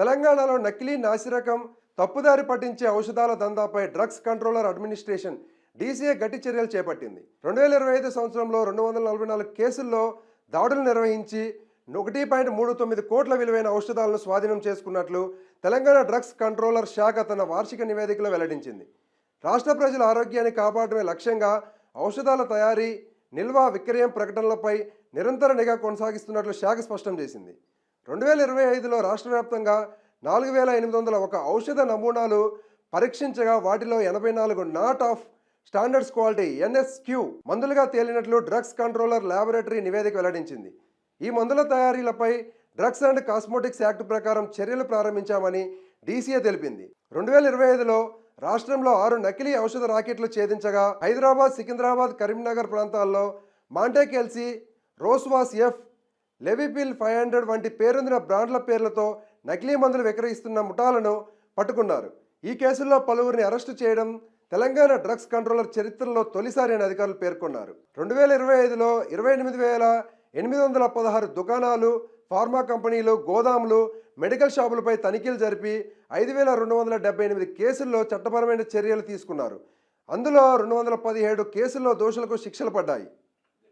తెలంగాణలో నకిలీ నాసిరకం తప్పుదారి పట్టించే ఔషధాల దందాపై డ్రగ్స్ కంట్రోలర్ అడ్మినిస్ట్రేషన్ డీసీఏ గట్టి చర్యలు చేపట్టింది. రెండు వేల ఇరవై ఐదు సంవత్సరంలో రెండు వందల నలభై నాలుగు కేసుల్లో దాడులు నిర్వహించి ఒకటి పాయింట్ మూడు తొమ్మిది కోట్ల విలువైన ఔషధాలను స్వాధీనం చేసుకున్నట్లు తెలంగాణ డ్రగ్స్ కంట్రోలర్ శాఖ తన వార్షిక నివేదికలో వెల్లడించింది. రాష్ట్ర ప్రజల ఆరోగ్యాన్ని కాపాడమే లక్ష్యంగా ఔషధాల తయారీ నిల్వ విక్రయం ప్రకటనలపై నిరంతర నిఘా కొనసాగిస్తున్నట్లు శాఖ స్పష్టం చేసింది. రెండు వేల ఇరవై ఐదులో రాష్ట్ర వ్యాప్తంగా నాలుగు వేల ఎనిమిది వందల ఒక ఔషధ నమూనాలు పరీక్షించగా వాటిలో ఎనభై నాలుగు not of standards quality NSQ మందులుగా తేలినట్లు డ్రగ్స్ కంట్రోలర్ ల్యాబొరేటరీ నివేదిక వెల్లడించింది. ఈ మందుల తయారీలపై డ్రగ్స్ అండ్ కాస్మోటిక్స్ యాక్ట్ ప్రకారం చర్యలు ప్రారంభించామని డీసీఏ తెలిపింది. రెండు వేల ఇరవై ఐదులో రాష్ట్రంలో ఆరు నకిలీ ఔషధ రాకెట్లు ఛేదించగా హైదరాబాద్ సికింద్రాబాద్ కరీంనగర్ ప్రాంతాల్లో Montek LC Rosuvas F Levipil five hundred వంటి పేరొందిన బ్రాండ్ల పేర్లతో నకిలీ మందులు విక్రయిస్తున్న ముఠాలను పట్టుకున్నారు. ఈ కేసుల్లో పలువురిని అరెస్టు చేయడం తెలంగాణ డ్రగ్స్ కంట్రోలర్ చరిత్రలో తొలిసారి అని అధికారులు పేర్కొన్నారు. రెండు వేల ఇరవై ఐదులో ఇరవై ఎనిమిది వేల ఎనిమిది వందల పదహారు దుకాణాలు ఫార్మా కంపెనీలు గోదాములు మెడికల్ షాపులపై తనిఖీలు జరిపి ఐదు వేల రెండు వందల డెబ్బై ఎనిమిది కేసుల్లో చట్టపరమైన చర్యలు తీసుకున్నారు. అందులో రెండు వందల పదిహేడు కేసుల్లో దోషులకు శిక్షలు పడ్డాయి.